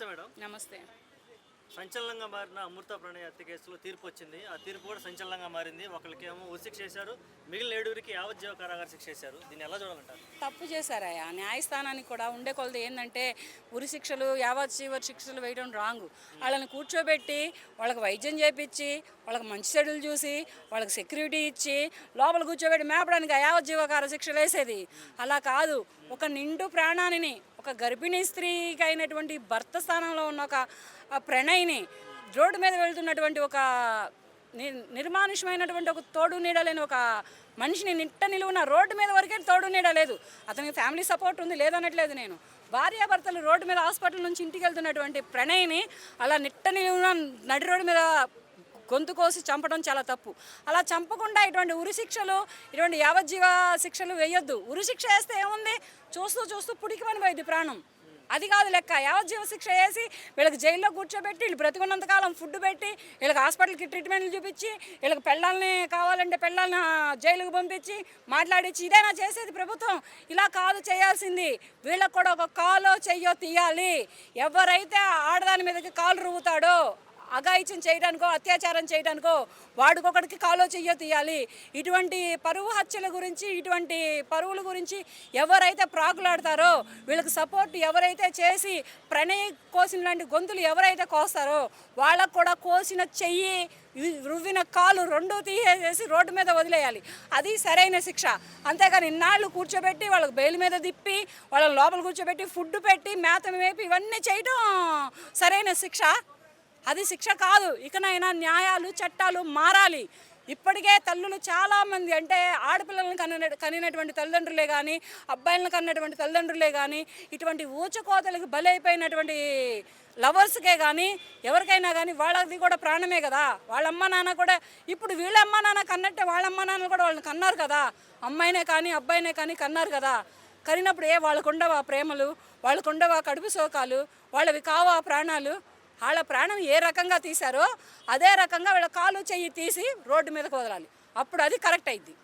నమస్తే మేడం. నమస్తే. సంచలనంగా మారిన అమృత ప్రణయ్ హత్య కేసులో తీర్పు వచ్చింది. ఆ తీర్పు కూడా సంచలనంగా మారింది. ఒకరికేమో ఉరిశిక్ష చేశారు. మిగిలిన ఏడుగురికి యావజ్జీవ కారాగార శిక్ష చేశారు. దీన్ని ఎలా చూడాలంటారు తప్పు చేశారయ్యా న్యాయస్థానానికి కూడా ఉండే కొలది ఏంటంటే ఉరి శిక్షలు యావజ్జీవ శిక్షలు వేయడం రాంగ్. వాళ్ళని కూర్చోబెట్టి వాళ్ళకి వైద్యం చేపించి వాళ్ళకి మంచి చెడులు చూసి వాళ్ళకి సెక్యూరిటీ ఇచ్చి లోపల కూర్చోబెట్టి మేపడానికి ఆ యావజ్జీవకార శిక్షలు వేసేది. అలా కాదు. ఒక నిండు ప్రాణానిని ఒక గర్భిణీ స్త్రీకి అయినటువంటి భర్త స్థానంలో ఉన్న ఒక ప్రణయిని ప్రణయ్ని రోడ్డు మీద వెళ్తున్నటువంటి ఒక ని- నిర్మానుష్యమైనటువంటి ఒక తోడు నీడలేని ఒక మనిషిని నిట్ట నిలువున రోడ్డు మీద వరకే తోడు నీడలేదు అతనికి ఫ్యామిలీ సపోర్ట్ ఉంది లేదనట్లేదు నేను. భార్యాభర్తలు రోడ్డు మీద హాస్పిటల్ నుంచి ఇంటికి వెళ్తున్నటువంటి ప్రణయ్ని అలా నిట్ట నిలువున నడి రోడ్డు మీద గొంతు కోసి చంపడం చాలా తప్పు. అలా చంపకుండా ఇటువంటి ఉరిశిక్షలు ఇటువంటి యావజ్జీవ శిక్షలు వేయొద్దు. ఉరిశిక్ష వేస్తే ఏముంది? చూస్తూ చూస్తూ పుడికి పనిపోయింది ప్రాణం. అది కాదు లెక్క. యావజ్జీవ శిక్ష వేసి వీళ్ళకి జైల్లో కూర్చోబెట్టి వీళ్ళు బ్రతికున్నంతకాలం ఫుడ్ పెట్టి వీళ్ళకి హాస్పిటల్కి ట్రీట్మెంట్లు చూపించి వీళ్ళకి పెళ్ళాలని కావాలంటే పెళ్ళాలని జైలుకు పంపించి మాట్లాడించి ఇదేనా చేసేది ప్రభుత్వం. ఇలా కాదు చేయాల్సింది. వీళ్ళకి కూడా ఒక కాలో చెయ్యో తీయాలి. ఎవరైతే ఆడదాని మీదకి కాలు రువ్వుతాడో అఘాయిత్యం చేయడానికో అత్యాచారం చేయడానికో వాడికొకడికి కాలో చెయ్యో తీయాలి. ఇటువంటి పరువు హత్యల గురించి ఇటువంటి పరువుల గురించి ఎవరైతే ప్రాకులాడతారో వీళ్ళకి సపోర్ట్ ఎవరైతే చేసి ప్రణయ కోసిన లాంటి గొంతులు ఎవరైతే కోస్తారో వాళ్ళకు కూడా కోసిన చెయ్యి రువ్విన కాలు రెండూ తీసేసి రోడ్డు మీద వదిలేయాలి. అది సరైన శిక్ష. అంతేగాని ఇన్నాళ్ళు కూర్చోబెట్టి వాళ్ళకి బెయిల్ మీద తిప్పి వాళ్ళని లోపల కూర్చోబెట్టి ఫుడ్ పెట్టి మేత మేపి ఇవన్నీ చేయడం సరైన శిక్ష. అది శిక్ష కాదు. ఇకనైనా న్యాయాలు చట్టాలు మారాలి. ఇప్పటికే తల్లులు చాలామంది అంటే ఆడపిల్లలను కన్న కనినటువంటి తల్లిదండ్రులే కానీ అబ్బాయిలను కన్నటువంటి తల్లిదండ్రులే కానీ ఇటువంటి ఊచకోతలకు బలైపోయినటువంటి లవర్స్కే కానీ ఎవరికైనా కానీ వాళ్ళది కూడా ప్రాణమే కదా. వాళ్ళ అమ్మ నాన్న కూడా ఇప్పుడు వీళ్ళ అమ్మ నాన్న కన్నట్టే వాళ్ళ అమ్మ నాన్న కూడా వాళ్ళని కన్నారు కదా. అమ్మాయినే కానీ అబ్బాయినే కానీ కన్నారు కదా. కరినప్పుడు ఏ వాళ్ళకుండవా ప్రేమలు వాళ్ళకుండవా కడుపు శోకాలు వాళ్ళవి కావా ప్రాణాలు? వాళ్ళ ప్రాణం ఏ రకంగా తీశారో అదే రకంగా వీళ్ళ కాలు చెయ్యి తీసి రోడ్డు మీదకి వదలాలి. అప్పుడు అది కరెక్ట్ అయింది